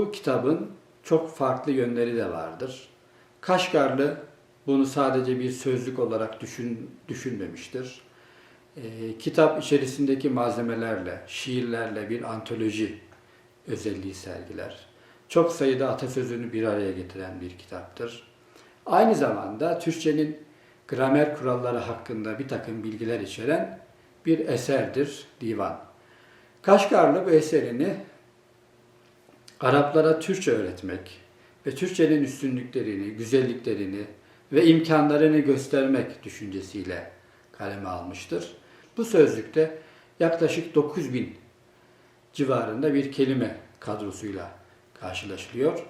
Bu kitabın çok farklı yönleri de vardır. Kaşgarlı bunu sadece bir sözlük olarak düşün, düşünmemiştir. Ee, kitap içerisindeki malzemelerle, şiirlerle bir antoloji özelliği sergiler. Çok sayıda atasözünü bir araya getiren bir kitaptır. Aynı zamanda Türkçenin gramer kuralları hakkında bir takım bilgiler içeren bir eserdir divan. Kaşgarlı bu eserini Araplara Türkçe öğretmek ve Türkçenin üstünlüklerini, güzelliklerini ve imkanlarını göstermek düşüncesiyle kaleme almıştır. Bu sözlükte yaklaşık 9000 civarında bir kelime kadrosuyla karşılaşılıyor.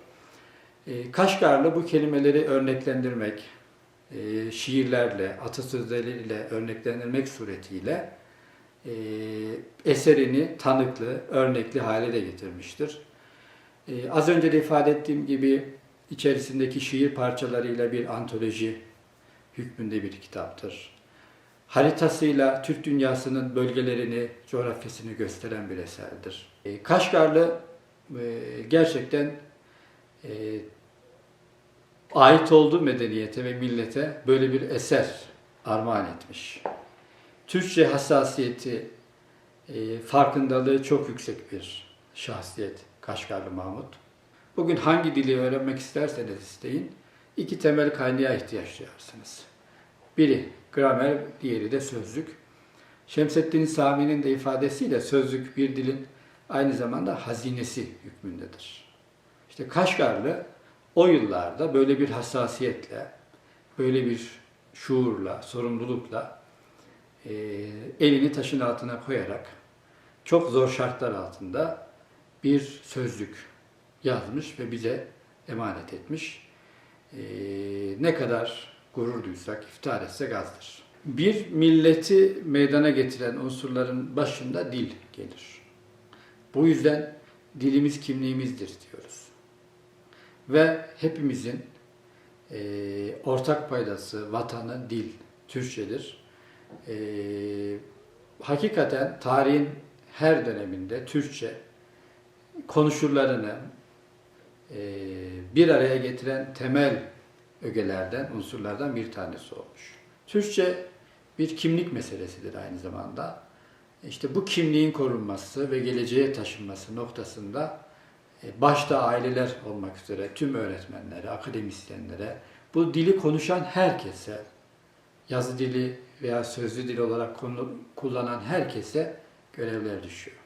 E, Kaşgarlı bu kelimeleri örneklendirmek, e, şiirlerle, atasözleriyle örneklendirmek suretiyle e, eserini tanıklı, örnekli hale de getirmiştir. E, az önce de ifade ettiğim gibi içerisindeki şiir parçalarıyla bir antoloji hükmünde bir kitaptır. Haritasıyla Türk dünyasının bölgelerini, coğrafyasını gösteren bir eserdir. E, Kaşgarlı e, gerçekten e, ait olduğu medeniyete ve millete böyle bir eser armağan etmiş. Türkçe hassasiyeti, e, farkındalığı çok yüksek bir şahsiyet Kaşgarlı Mahmut. Bugün hangi dili öğrenmek isterseniz isteyin, iki temel kaynağa ihtiyaç duyarsınız. Biri gramer, diğeri de sözlük. Şemseddin Sami'nin de ifadesiyle sözlük bir dilin aynı zamanda hazinesi hükmündedir. İşte Kaşgarlı o yıllarda böyle bir hassasiyetle, böyle bir şuurla, sorumlulukla e, elini taşın altına koyarak çok zor şartlar altında bir sözlük yazmış ve bize emanet etmiş. E, ne kadar gurur duysak, iftihar etsek azdır. Bir milleti meydana getiren unsurların başında dil gelir. Bu yüzden dilimiz kimliğimizdir diyoruz. Ve hepimizin e, ortak paydası, vatanı, dil, Türkçedir. E, hakikaten tarihin her döneminde Türkçe konuşurlarını e, bir araya getiren temel ögelerden, unsurlardan bir tanesi olmuş. Türkçe bir kimlik meselesidir aynı zamanda. İşte bu kimliğin korunması ve geleceğe taşınması noktasında e, başta aileler olmak üzere tüm öğretmenlere, akademisyenlere, bu dili konuşan herkese, yazı dili veya sözlü dil olarak kullanan herkese görevler düşüyor.